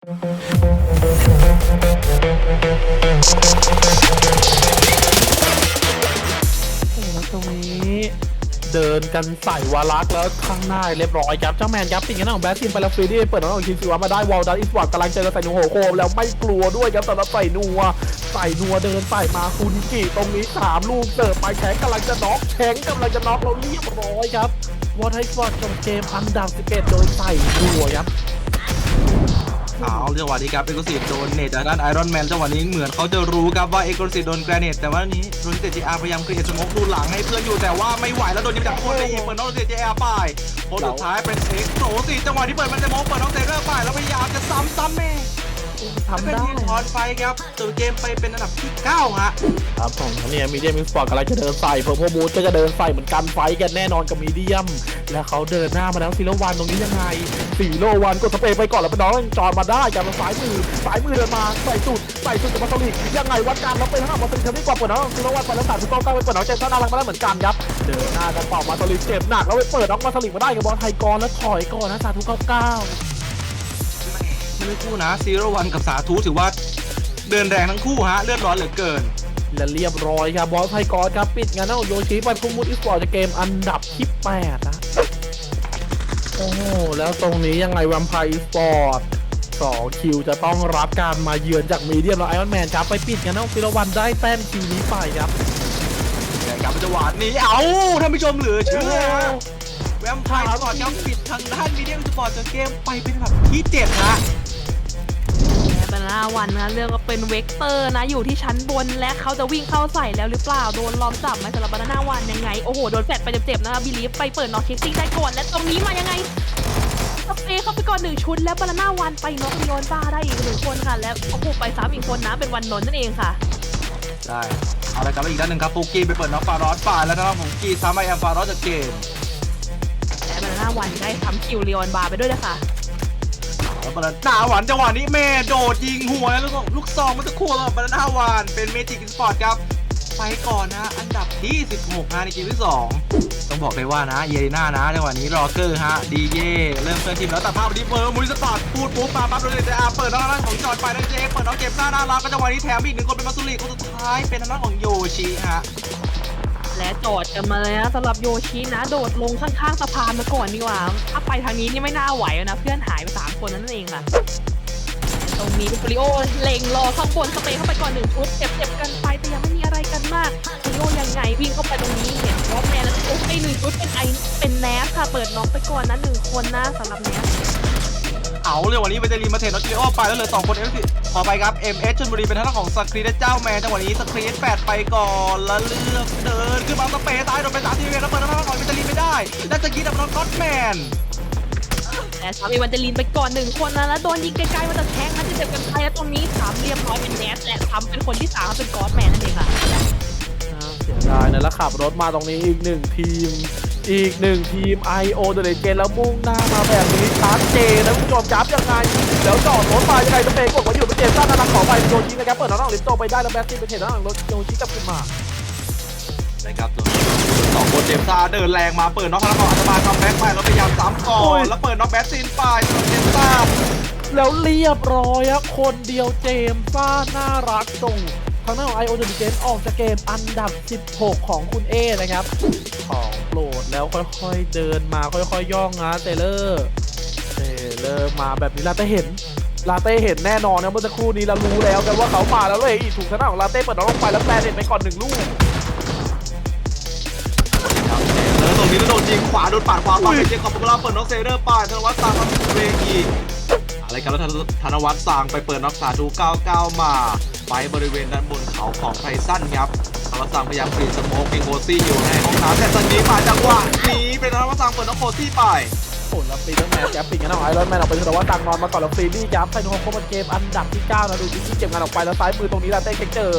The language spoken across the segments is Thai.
โอ้ตรงนี้เดินกันใส่วารักแล้วข้างหน้าเรียบร้อยครับเจ้าแมนครับปิดกันหน้าของแบสซินไปแล้วฟรีดี้เปิดน้าของคินซิวามาได้วอลดันอิสวอร์ดกำลังเจอกับใส่หนูโหโคมแล้วไม่กลัวด้วยครับสำหรับใส่นัวใส่นัวเดินใส่มาคูนิกิตรงนี้สามลูกเสิร์ฟไปแข็งกำลังจะน็อกแข็งกำลังจะน็อกเราเรียบร้อยครับวอลไทสวอร์จบเกมอันดับ11โดยใส่นัวครับ เอาจังหวะนี้ครับเอ็กซ์ซีโดนเนตจากด้านไอรอนแมนจังหวะนี้เหมือนเขาจะรู้ครับว่าเอ็กซ์ซีโดนแกรเนตแต่ว่านี้โรนเตจีอาร์พยายามครีเอทสโมกดูหลังให้เพื่อนอยู่แต่ว่าไม่ไหวแล้วโดนยิงจากโคนเลยอีกเปิดน้องโรนเตจีอาร์ไปคนสุดท้ายเป็นเอ็กโซสี่จังหวะที่เปิดมันสโมกเปิดน้องเซเรอร์ไปแล้วพยายามจะซ้ำซ้ำแม่ ทำเป็นได้ทีมถอนไฟครับจบเกมไปเป็นอันดับที่9ฮะครับของเนี่ยมีเดียมมิสปอร์ตกำลังจะเดินใส่เพิ่มโมูดก็จะเดินใส่เหมือนกันไฟท์กันแน่นอนกับมีเดียม แล้วเขาเดินหน้ามาแล้วซีโรวันตรงนี้ยังไงซีโรวันกดสเปรย์ไปก่อนแล้วเป็นน้องจอดมาได้จากสายมือสายมือเดินมาใส่สุดใส่สุดกับมาตลิกยังไงวัดกันแล้วเป็นทางด้านมาตลิกทำได้กว่าเปิดน้องซีโรวันไปแล้วตัดทุกต้องก้าวไปเปิดน้องเจมส์น่ารักมาได้เหมือนกันครับเดินหน้ากันเป่ามาตลิกเจ็บหนักแล้วไปเปิดน้องมาตลิกมาได้กับบอลไทยกรแล้วถอยก่อนนะสาธุเก้าเก้า ไม่ได้คู่นะซีโร่วันกับสาธุถือว่าเดินแรงทั้งคู่ฮะเลือดร้อนเหลือเกิน และเรียบร้อยครับบอลไทยกรครับปิดงานเอาโยชิไปคุมมุดอีสปอร์ตจากเกมอันดับที่แปดนะโอ้โหแล้วตรงนี้ยังไงแวมไพร์สปอร์ตสองคิวจะต้องรับการมาเยือนจากมีเดียมแล้วไอรอนแมนครับไปปิดกันนะฟิลวันได้แต้มคิวนี้ไปครับแต่กับจังหวะนี้เอ้าท่านผู้ชมเหลือเชื่อแวมไพร์สปอร์ตยังปิดทางด้านมีเดียมสปอร์ตจนเกมไปเป็นแบบที่เจ็ดฮะ แบานาวันนะเรื่องก็เป็นเวกเตอร์นะอยู่ที่ชั้นบนและเขาจะวิ่งเข้าใส่แล้วหรือเปล่าโดนล้อมจับไหมสำหรับบานาวันยังไงโอ้โหโดนแฟดไปเจ็บๆนะคะบิลีฟไปเปิดน็อกเช็คซิ่งได้ก่อนและตรงนี้มายังไงสเปเข้าไปก่อนหนึ่งชุดแล้วบานาวันไปน็อกลีอนบ้าได้อีกหนึ่งคนค่ะ และโอ้โหไปซ้ำอีกคนนะเป็นวันนนท์นั่นเองค่ะได้เอาละครับอีกด้านหนึ่งครับฟูกี้ไปเปิดน้องฟารอสป่าแล้วทางด้านของกีซ้ำไอแอมฟารอสจากเกมและบานาวันได้ทำคิวลีออนบาร์ไปด้วยนะคะ แล้วบานาน่าหวานจังหวะนี้เมย์โดดยิงหัวแล้วลูกลูกซองมันจะคู่แล้วบานาหวานเป็นเมจิกินสปอร์ตครับ ไปก่อนนะอันดับที่ 16นะในเกมที่ 2 ต้องบอกเลยว่านะเยน่านะจังหวะนี้รอเกอร์ฮะดีเย่เริ่มเคลื่อนทีมแล้วแต่ภาพวันนี้เปิดมุ้ยสปอร์ตพูดปุ๊บมาปั๊บเลยแต่อาเปิดน้องด้านของจอดไปนะเจเปิดน้องเก็บหน้าน่ารักก็จังหวะนี้แถมอีกหนึ่งคนเป็นมาสุริคนสุดท้ายเป็นทางด้านของโยชิฮะ และจอดกันมาเลยนะสำหรับโยชินะ โดดลงข้างๆสะพานมาก่อนดีกว่า ถ้าไปทางนี้นี่ไม่น่าไหวนะ เพื่อนหายไปสามคนนั่นเองค่ะตรงนี้เป็นฟริโอเล็งรอข้างบนสเปรย์เข้าไปก่อนหนึ่งชุดเจ็บๆกันไปแต่ยังไม่มีอะไรกันมากฟริโอยังไงวิ่งเข้าไปตรงนี้เห็นวอตแมนแล้วโอ้ไปหนึ่งชุดเป็นไอเป็นแนสค่ะเปิดน็อกไปก่อนนะหนึ่งคนนะสำหรับแนส เอาเลยวันนี้เวเจรีมาเทนนอตจิโอไปแล้วเหลือสองคนเอฟซีขอไปครับ MS ชลบุรีเป็นทางด้านของสครีและเจ้าแมนจังหวะนี้สครีแปดไปก่อนแล้วเลือกเดินขึ้นมาสเปย์ซ้ายโดนไปสามทีเวแล้วเปิดทางด้านของเวเจรีไม่ได้แล้วจะยิงดับน้องก็อตแมนแต่สามเอวันเจลินไปก่อนหนึ่งคนนะแล้วโดนยิงไกลๆมาจากแทงนะจะเจ็บกันไปแล้วตรงนี้สามเรียบร้อยเป็นแนสและทำเป็นคนที่สามเป็นกอสแมนนั่นเองค่ะน่าเสียดายนะแล้วขับรถมาตรงนี้อีกหนึ่งทีม อีกหนึ่งทีม IO เดลเกนแล้วมุ่งหน้ามาแบบนี้ชัดเจนะคุณผู้ชมจับยังไงแล้วจอดรถมายังไงสเปรย์กดมาอยู่เป็นเจมส์ซ่านักขอไปโยชินะครับเปิดน้องลิปโตไปได้แล้วแบ็คซินเป็นเทนน้องรถโยชิกลับขึ้นมานะครับสองคนเจมซ่าเดินแรงมาเปิดน้องทางด้านของอัตมาคัมแบ็กไปแล้วพยายามซ้ำก่อนแล้วเปิดน้องแบทซินไปสำหรับเจมซ่าแล้วเรียบร้อยอะคนเดียวเจมส์ซ่าน่ารักส่งทางหน้าของ IO เดลเกนออกจากเกมอันดับ 16 ของคุณเอนะครับ ของโปรดแล้วค่อยๆเดินมาค่อยๆย่องนะเตเลอร์เตเลอร์มาแบบนี้ลาเต้เห็นลาเต้เห็นแน่นอนนะเมื่อสักครู่นี้เรารู้แล้วกันว่าเขามาแล้วเลยอีถูกทางหน้าของลาเต้เปิดน้องลงไปแล้วแปลเห็นไปก่อนหนึ่งลูกแล้วตรงนี้โดนยิงขวาโดนปาดขวาต่อไปเจคอบปุ๊บลาเปิดน้องเซเดอร์ไปธนวัฒน์สั่งมาเบรกอีกอะไรกันแล้วธนวัฒน์สั่งไปเปิดน้องสาธุ99 มา ไปบริเวณด้านบนเขาของไทสันครับ วัสั่งพยายามกรีดสโมกมีโคซี่อยู่ในห้องน้ำแต่ตอนนี้มาจังหวะนี้เป็นนวัสั่งเปิดน้องโคซี่ไปโอ้แล้วปีเตอร์แมนแก๊ปปิงกันเอาไอรอนแมนออกไปแต่ว่าตังนอนมาก่อนแล้วฟรีนี่ยับไซโนโฮมโคมันเกมอันดับที่9นะดูที่เก็บงานออกไปแล้วซ้ายมือตรงนี้ลาเต้เช็คเจอ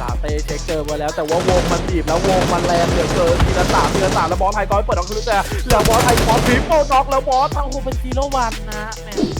ลาเต้เช็คเจอมาแล้วแต่ว่าวงมันบีบแล้ววงมันแรงเหลือเกินทีละสามทีละสามแล้วบอสไทยก้อยเปิดออกคือแต่แล้วบอสไทยบอสทริปเปิลน็อกแล้วบอสทางโฮเป็นซีโรวันนะแมน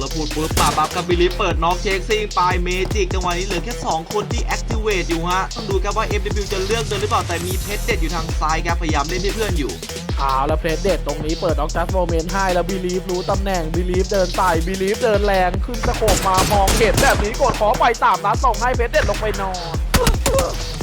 แล้วพูดปุ๊บปาบับกับบิลลี่เปิดน็อกเช็คซิงไปเมจิกจังหวะนี้เหลือแค่ 2 คนที่ activate อยู่ฮะ ต้องดูครับว่า FW จะเลือกเดินหรือเปล่า แต่มีเพชรเด็ดอยู่ทางซ้ายครับ พยายามเล่นให้เพื่อนอยู่เอาแล้วเพรสเดตตรงนี้เปิดน็อกจัสโมเมนต์ให้แล้วบีลีฟรู้ตำแหน่งบีลีฟเดินใส่บีลีฟเดินแรงขึ้นสะโขบมามองเห็นแบบนี้กดขอไปตามนัดส่งให้เพรสเดตลงไปนอน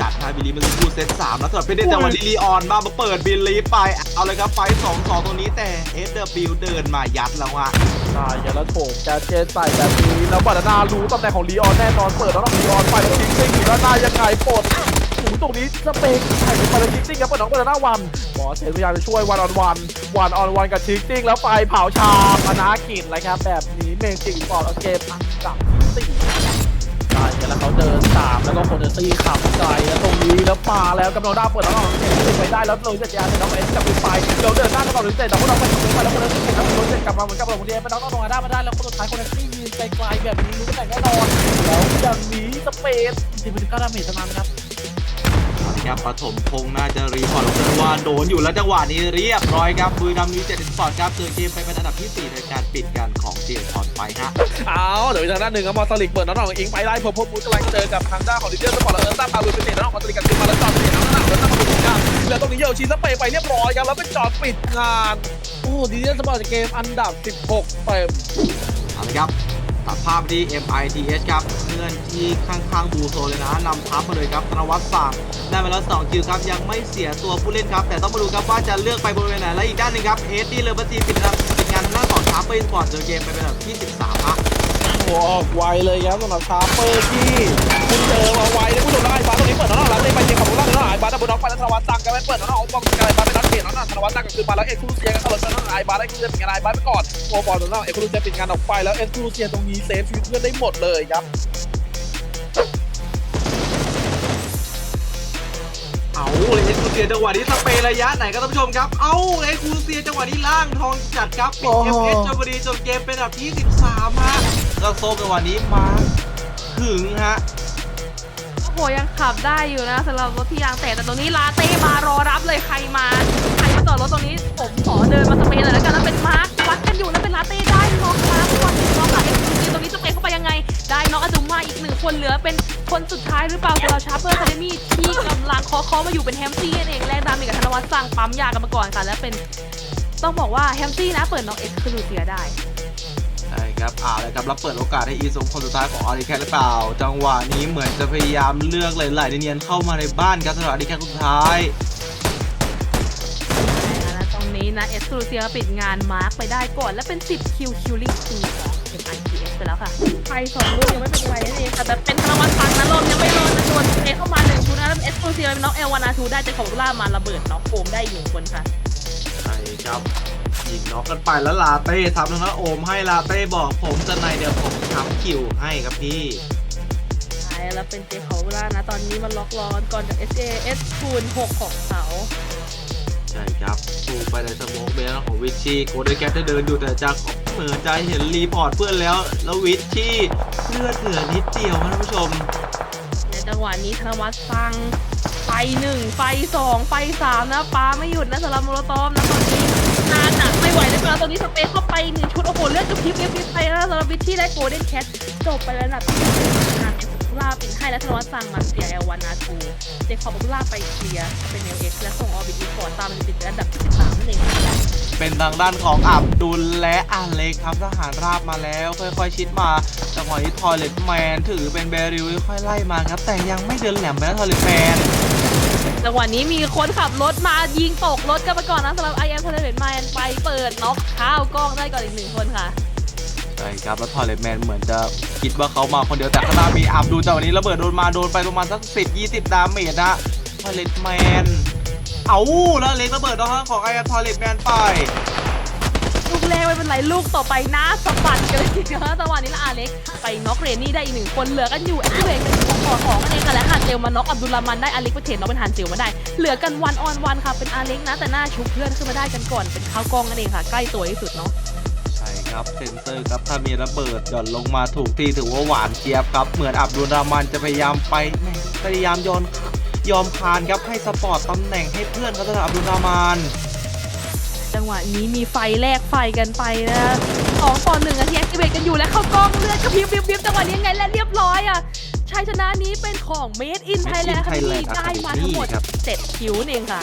ว่าคมจัดฮะบิลลี่มันพูดเซตสามแล้วสำหรับเพชรเด็ดจังหวะลีลีออนมามาเปิดบิลลี่ไป เอาเลยครับไฟสองสองตรงนี้แต่ FW เดินมายัดแล้วอะใช่กันแล้วโถมแกเจนใส่แบบนี้แล้วบานานารู้ตำแหน่งของลีออนแน่นอนเปิดแล้วน้องลีออนไปแล้วทิ้งซิงอยู่ด้านหน้ายังไงปลดหูตรงนี้สเปกใส่ไปแล้วทิ้งซิงครับเปิดน้องบานานาวันบอสเซนพยายามจะช่วยวันออนวันวันออนวันกับทิ้งซิงแล้วไฟเผาชาพนากินเลยครับแบบนี้เมจิกบอลเอาเกมอันดับที่สี่ กันแล้วเขาเดินตามแล้วก็โคเนซี่ขับไกลแล้วตรงนี้แล้วปาแล้วกำลังด้าเปิดแล้วก็เก็บไปได้แล้วเลยจะยานน้องเอ็นกับไปเราเดินหน้ากันต่อถึงเสร็จแต่ว่าน้องไปถึงไปแล้วโคเนซี่ครับโคเนซี่กลับมาเหมือนกับเราเดียไปน้องต้องได้มาได้แล้วคนสุดท้ายโคเนซี่ยืนไกลๆแบบนี้รู้แหน่แน่นอนแล้วอย่างนี้สเปซจริงๆเป็นก้าดาเมจประมามครับ ครับปฐมพงษ์น่าจะรีพอร์ตลงจังหวะโดนอยู่แล้วจังหวะนี้เรียบร้อยครับบุรีรัมย์ยูเต็ดสปอร์ตครับเจอเกมไปเป็นอันดับที่ 4 ในการปิดกันของเจียร์ทอนไปฮะเอาเดี๋ยวทางด้านหนึ่งครับมอสลิกเปิดน้องอิงไปได้พบพบมูกำลังเจอกับทางด้านของดิเจอร์สปอร์ตแล้วเอิร์ต้าพาลุยเป็นเตะน้องมอสลิกกันขึ้นมาแล้วจอดเตะน้องนั่งเอิร์ต้าพาลุยกันแล้วตรงนี้โยชิสเปย์ไปเรียบร้อยครับแล้วเป็นจอดปิดงานโอ้ดิเจอร์สปอร์ตเกมอันดับ 16เต็มเอาละครับ ตัดภาพที่ MITH ครับเงื่อนที่ข้างๆบูโซเลยนะนำทัพมาเลยครับธนวัฒน์สั่งได้มาแล้ว2คิวครับยังไม่เสียตัวผู้เล่นครับ แต่ต้องมาดูครับว่าจะเลือกไปบริเวณไหนและอีกด้านหนึงครับเอสดี้เลเวอร์ตีปิดนะครับปิดงานทางด้านของทัพไปสปอร์ตเจอเกมไปเป็นแบบที่ 13ฮะโอ้อกไวเลยครับสำหรับชาเปอร์ที่คุณเจอมาไวเลยผู้ชมได้ไอ้บ้าตรงนี้เปิดน้องๆแล้วเลยไปเจอของพวกเราน้องๆไอ้บาดับบลน็อกไปแล้วธนวัฒน์สั่งกันไปเปิดน้องๆบอลกันไอ้บ้าไปนัดเปลี่ยนน้องธนวัฒน์สั่งกันคืนมาแล้วเอ็กซ์คลูเซียกันตลอดน้องไอ้บ้าได้คลูเซียปิดงานไอ้บ้าไปก่อนโอ้บอลน้องเอ็กซ์คลูเซียปิดงานออกไปแล้วเอ็กซ์คลูเซียตรงนี้เซฟชีวิตเพื่อนได้หมดเลยครับเอาเลยเอ็กซ์คูเซียจังหวะนี้สเปรย์ระยะไหนครับท่านผู้ชมครับ เอาเอ็กซ์คูเซียจังหวะนี้ล่างทองจัดครับปิดเอฟเอสจนบุรีจนเกมเป็นอันดับที่ 13ฮะ แล้วโซมจังหวะนี้มาถึงฮะโอ้โหยังขับได้อยู่นะสำหรับรถที่ยางแตกแต่ตรงนี้ลาเต้มารอรับเลยใครมาใครมาจอดรถตรงนี้ผมขอเดินมาสเปนหน่อยแล้วกันแล้วเป็นมาร์ควัดกันอยู่แล้วเป็นลาเต้ได้น็อกมาร์คก่อนน็อกหลังเอ็กซ์ตรงนี้สเปนเข้าไปยังไง ได้น็อกอาจุมาอีกหนึ่งคนเหลือเป็นคนสุดท้ายหรือเปล่าสำหรับชาร์เปอร์คาเดมี่ที่กำลังเคาะๆมาอยู่เป็นแฮมซี่นั่นเองแรงดาเมจกับธนวัฒน์สั่งปั๊มยากันมาก่อนค่ะและเป็นต้องบอกว่าแฮมซี่นะเปิดน็อกเอ็กซ์คลูเซียได้ ครับอ่าเลยครับแล้วเปิดโอกาสให้อีซุงคนสุดท้ายของอาริแคทหรือเปล่า จังหวะนี้เหมือนจะพยายามเลือกหลายๆเนียนๆเข้ามาในบ้านครับสำหรับอาริแคทคนสุดท้ายนะตรงนี้นะเอสคลูเซียปิดงานมาร์คไปได้ก่อนและเป็น 10 คิวคิวลิงคีของ MITS ไปแล้วค่ะไฟสองลูกยังไม่เป็นไรนั่นเองค่ะแต่เป็นธนวัฒน์ฟังนะลมยังไม่รอดนะชวนเอเข้ามาหนึ่งชุดนะแล้วเอสคลูเซียเป็นน้องเอลวานาทูได้แต่ของล่ามาระเบิดน้องโอมได้อีกหนึ่งคนค่ะใช่ครับยิง น็อกกันไปแล้วลาเต้ทำแล้วนะโอมให้ลาเต้บอกผมจะในเดี๋ยวผมทำคิวให้ครับพี่ใช่แล้วเป็นเจเขาล่านะ ตอนนี้มันล็อกล้อนก่อนกับ S A S คูณ6ของเขาใช่ครับถูกไปในสโมกเบลของวิชชี่โกลเด้นแคทได้เดินอยู่แต่จะเหมือนจะเห็นรีพอร์ตเพื่อนแล้ว แล้ววิชชี่เลือดเหลือนิดเดียวครับท่านผู้ชม ในจังหวะนี้ธนวัฒน์ฟังไฟหนึ่งไฟสองไฟสามนะปาไม่หยุดนะสำหรับโมโลตอมนะตอนนี้นานหนักไม่ไหว แล้วตอนนี้สเปซเข้าไปหนึ่งชุดโอ้โหเลือดกระพริบกระพริบไปแล้วสำหรับวิชที่ได้โกลเด้นแคทจบไปแล้วนะงานเป็นลาปินให้และธนวัฒน์สั่งมาเสียเอลวานาทูเจคอบลาไปเคลียเป็นเอลเอ็กซ์และส่งออบิทีฟอร์ตามมันติดอันดับที่13นั่นเองค่ะเป็นทางด้านของอับดุลและอาเล็กครับทหารราบมาแล้ว ค่อยๆชิดมาจังหวะนี้ทอยเลตแมนถือเป็นเบริลค่อยไล่มาครับแต่ยังไม่เดินแหลมไปนะทอยเลตแมน จังหวะนี้มีคนขับรถมายิงตกรถกันไปก่อนนะสำหรับไอแอมคอนเทนแมนไปเปิดน็อกข้าวกล้องได้ก่อนอีกหนึ่งคนค่ะใช่ครับแล้วทอยเลตแมนเหมือนจะคิดว่าเขามาคนเดียวแต่ข้างหน้ามีอับดูจังหวะนี้ระเบิดโดนมาโดนไปประมาณสักสิบยี่สิบดาเมจนะทอยเลตแมนเอาแล้วเล็กระเบิดทางของไอ้ทอยเลตแมนไป ลูกแรกไม่เป็นไรลูกต่อไปน้าสะบัดกันเลยทีเดียวนะจังหวะนี้ละอาเล็ก ไปน็อกเรนนี่ได้อีกหนึ่งคนเหลือกันอยู่แอคเวกเป็นของขอของกันเองกันแล้วฮานเจลมาน็อกอับดุลลามันได้อาเล็กไปเทรดน็อกเป็นฮานเจลมาได้ เหลือกันวันออนวันค่ะเป็นอาเล็กนะแต่หน้าชุบเพื่อนขึ้นมาได้กันก่อนเป็นข้าวกล้องนั่นเองค่ะ ใกล้ตัวที่สุดเนาะใช่ครับเซนเซอร์ครับถ้ามีระเบิดหย่อนลงมาถูกที่ถือว่าหวานเจี๊ยบครับเหมือนอับดุลรามันจะพยายามไปพยายามยอนยอมคานครับให้สปอร์ตตำแหน่งให้เพื่อนเขาสำหรับอับดุลรามัน จังจังหวะนี้มีไฟแลกไฟกันไปนะสองต่อหนึ่งอะที่แอคทีเวตกันอยู่และเข้ากล้องเลือดกระพริบพริบพริบจังหวะนี้ยังไงและเรียบร้อยอะชัยชนะนี้เป็นของ Made in Made in Thailand ค่ะที่ Thailand ได้มาทั้งหมดครับ7คิวนั่นเองค่ะ